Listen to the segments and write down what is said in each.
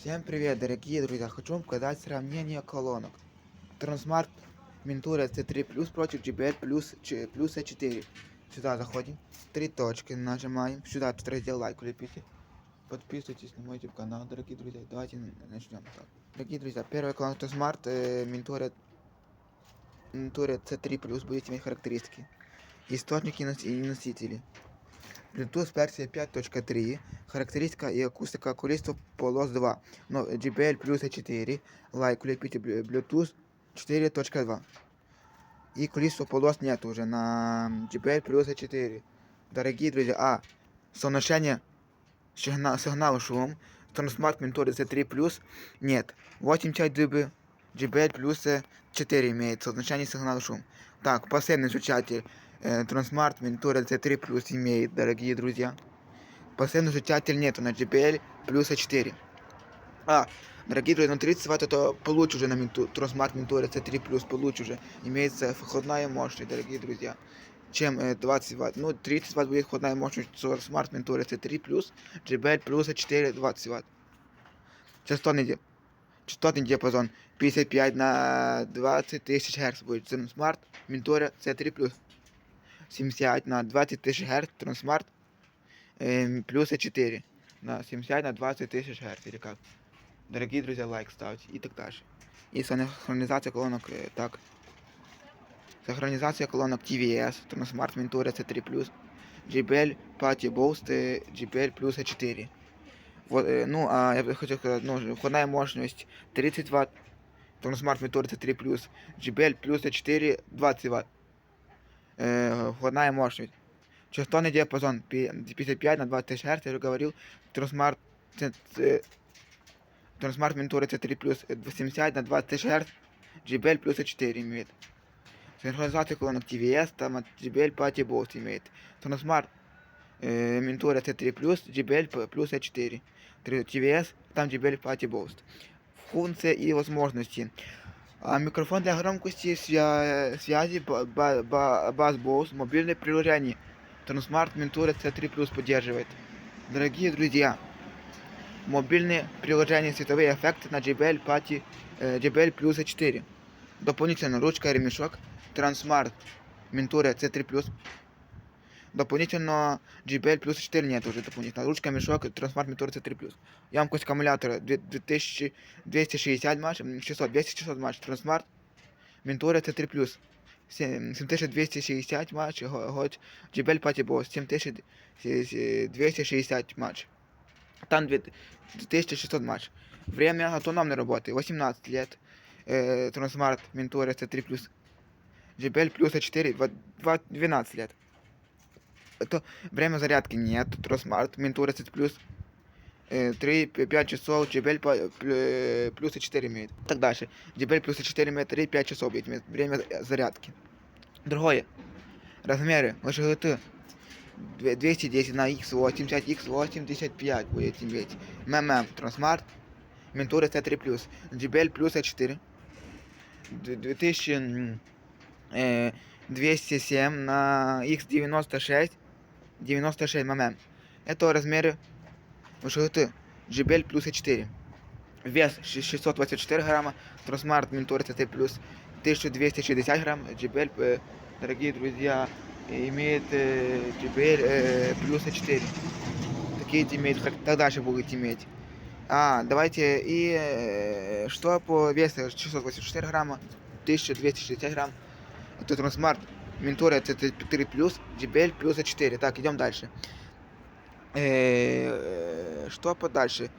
Всем привет, дорогие друзья! Хочу вам показать сравнение колонок. Трансмарт Ментура C3 Plus против JBL Plus, плюс A4. Сюда заходим, три точки нажимаем, сюда раздел лайк лепите. Подписывайтесь на мой YouTube канал, дорогие друзья. Давайте начнем. Так. Дорогие друзья, первая колонка Smart э, Ментура Ментура C3 Plus будете иметь характеристики. Источники и носители. Bluetooth версия 5.3, характеристика и акустика количество полос 2, но JBL плюс 4, лайк Bluetooth 4.2. И количество полос нет уже на JBL плюс 4. Дорогие друзья, а, соотношение сигнал, сигнал шум, Transmart Mentor C3 плюс нет. 80 дБ, JBL плюс 4 имеет соотношение сигнал шум. Так, пассивный излучатель э, Transmart Mentor C3 плюс имеет, дорогие друзья. Пассивный излучатель нету на JBL плюс 4. А, дорогие друзья, на 30 Вт это получше уже на Mentu- Transmart Mentor C3 плюс получше уже. Имеется входная мощность, дорогие друзья. Чем э, 20 Вт. Ну, 30 Вт будет входная мощность Transmart Mentor C3 плюс, JBL плюс 4 20 Вт. Частотный, частотный диапазон 55 на 20 тысяч Гц будет Transmart Mentor C3 плюс. 70 на 20 тысяч Гц Transmart эм, плюс 4 на 70 на 20 тысяч Гц или как. Дорогие друзья, лайк ставьте и так дальше. И синхронизация колонок э, так. Синхронизация колонок TVS, Transmart Mentor C3+, JBL Party Boost, э, JBL плюс 4. Вот, э, ну, а я хотел сказать, ну, входная мощность 30 Вт, Transmart Mentor C3+, JBL плюс 4 20 Вт. Входная мощность. Частотный диапазон пи- 55 на 20 тысяч Гц, я уже говорил, Ц- Transmart Mentor C3 плюс 70 на 20 тысяч Гц, JBL плюс 4 имеет. Синхронизация колонок TVS, там JBL Party Boost имеет. Transmart э, Mentor C3 плюс, JBL плюс 4. TVS, там JBL Party Boost. Функция и возможности. А микрофон для громкости свя- связи ба- ба- ба- Bass Boost, мобильное приложение. Transmart Mentor C3 плюс поддерживает. Дорогие друзья, мобильные приложения световые эффекты на JBL Party э, JBL плюс 4. Дополнительно ручка и ремешок Transmart Mentor C3 Дополнительно JBL плюс 4 нет уже дополнительно. Ручка, мешок, Transmart Mentor C3 Ямкость аккумулятора 2260 матч, 600, 200 матч, Transmart Mentor C3 7260 матч, год, JBL Party Boss 7260 матч. Там 2600 матч. Время автономной работы 18 лет. Э, Transmart Mentor C3 JBL плюс 4 12 лет. Это время зарядки нет. Mentor C плюс 3-5 часов, плю- э, плюс 4 имеет. Так дальше. JBL плюс 4 имеет 3-5 часов имеет время зарядки. Другое. Размеры ВШГТ 210 на X80, X85 будет иметь. ММ Transmart Mentor C3 JBL плюс 4 2000 э, 207 на X96 96 мм. Это размеры высоты JBL плюс 4. Вес ши- 624 грамма, Transmart Mentor CT плюс 1260 грамм, JBL, э, дорогие друзья, имеет э, JBL э, плюс 4. Такие имеет, как так дальше будет иметь. А, давайте и э, что по весу 684 грамма, 1260 грамм. Это Transmart Mentor CT4 плюс, JBL плюс 4. Так, идем дальше. Э, Что подальше?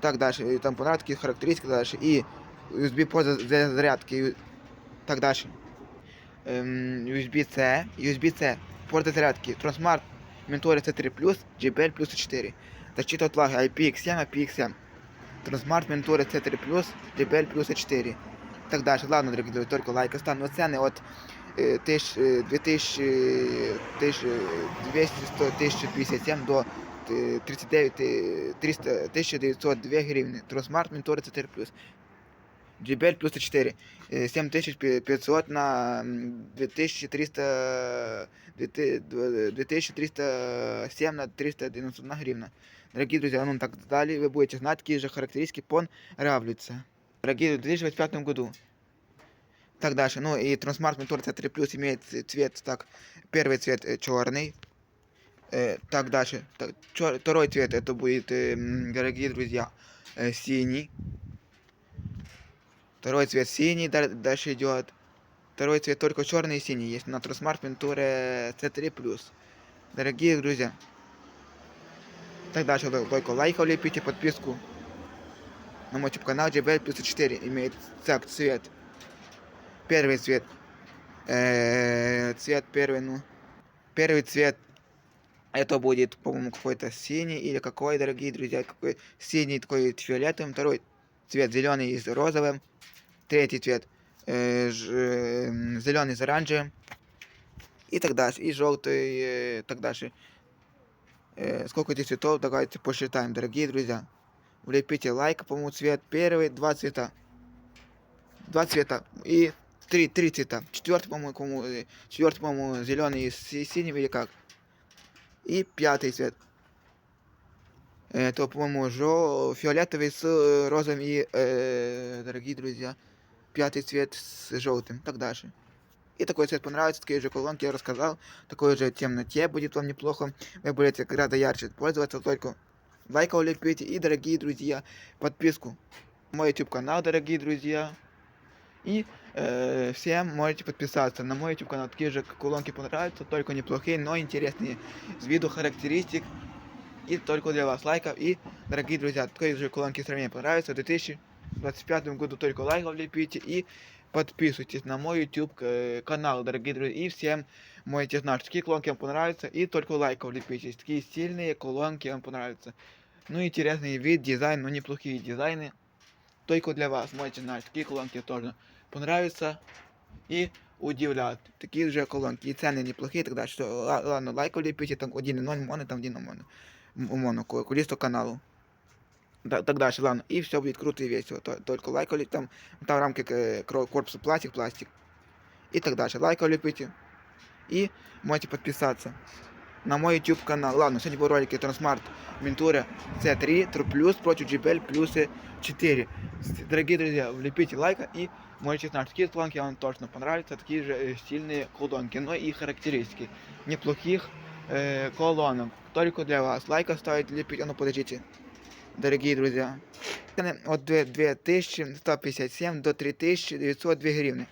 Так, дальше. э, Там понравились характеристики дальше. И USB порт за- для зарядки. и Так дальше. Эм, USB-C. USB-C. Порт для зарядки. Transmart Mentor C3 плюс, JBL плюс 4. Защита от лаги IPX7, IPX7. Transmart Mentor C3 плюс, JBL плюс 4. Так дальше. Ладно, дорогие друзья, только лайк оставим. Но цены от э, тысяч, э, 2000, э, 1200, 100, 1057 до э, 39, э, 300, 1902 гривны. Тросмарт Менторы C4+. JBL плюс 4. Э, 7500 на м, 2300, 2307 на 391 гривна. Дорогие друзья, ну так далее вы будете знать, какие же характеристики понравятся. Дорогие, в 2025 году. Так дальше. Ну и Transmart Mentor C3 Plus имеет цвет, так, первый цвет черный. Э, так дальше. Так, чёр- второй цвет это будет, э, дорогие друзья, э, синий. Второй цвет синий да- дальше идет. Второй цвет только черный и синий есть на Transmart Mentor C3 Plus. Дорогие друзья. Так дальше только лайк лепите, подписку на мой YouTube канал плюс 4 имеет так цвет. Первый цвет. Э, цвет первый, ну. Первый цвет. Это будет, по-моему, какой-то синий или какой, дорогие друзья, какой синий такой фиолетовым. Второй цвет зеленый с розовым. Третий цвет э, зеленый с оранжевым. И так дальше. И желтый, э, так дальше. Э, сколько этих цветов, давайте посчитаем, дорогие друзья. Влепите лайк, по-моему, цвет первый, два цвета. Два цвета. И три, три цвета. Четвертый, по-моему, э, четвертый, по-моему, зеленый с синим или как. И пятый цвет. Это, по-моему, жо... фиолетовый с э, розовым и, э, дорогие друзья, пятый цвет с желтым. Так дальше. И такой цвет понравится, такие же колонки я рассказал. Такой же темноте будет вам неплохо. Вы будете гораздо ярче пользоваться только лайков лепите. И, дорогие друзья, подписку. Мой YouTube канал, дорогие друзья. И э, всем можете подписаться на мой YouTube канал. Такие же колонки понравятся, только неплохие, но интересные. С виду характеристик. И только для вас лайков. И, дорогие друзья, такие же колонки сравнения понравятся. В 2025 году только лайков лепите. И подписывайтесь на мой YouTube э, канал, дорогие друзья. И всем можете знать, какие колонки вам понравятся. И только лайков лепите. Такие сильные колонки вам понравятся. Ну, интересный вид, дизайн, ну, неплохие дизайны. Только для вас можете знать, такие колонки тоже понравятся. И удивляют. Такие же колонки. И цены неплохие, тогда что, ладно, лайков лепите, там 1.0 моно, там 1 моно. Моно, количество каналу. Да, так ладно. И все будет круто и весело. Только лайкали там, там рамки корпуса пластик, пластик. И так дальше. Лайкали лепите. И можете подписаться на мой YouTube канал. Ладно, сегодня был ролик Transmart Mentura C3 True против GBL плюс 4. Дорогие друзья, влепите лайк и можете знать, какие планки вам точно понравятся, такие же сильные колонки, но и характеристики неплохих э, колонок. Только для вас. Лайк оставить, лепить, а ну подождите дорогие друзья. От 2157 до 3902 гривны.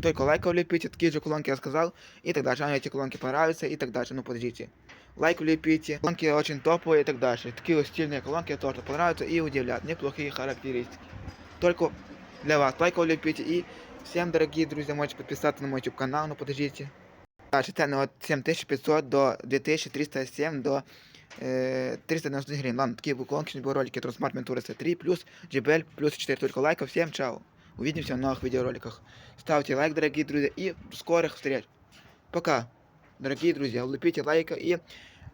Только лайков лепите, такие же колонки я сказал, и так дальше. Мне эти колонки понравятся, и так дальше. Ну, подождите. Лайк лепите. Колонки очень топовые, и так дальше. Такие стильные колонки тоже понравятся и удивляют. Неплохие характеристики. Только для вас лайков лепите. И всем, дорогие друзья, можете подписаться на мой YouTube канал, ну, подождите. Дальше цены от 7500 до 2307 до 390 гривен. Ладно, такие колонки ролики Трансмарт Ментура C3 плюс JBL плюс 4 только лайков. Всем чао. Увидимся в новых видеороликах. Ставьте лайк, дорогие друзья, и скорых встреч. Пока, дорогие друзья. Влепите лайк и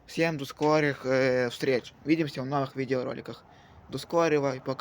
всем до скорых э, встреч. Увидимся в новых видеороликах. До скорого и пока.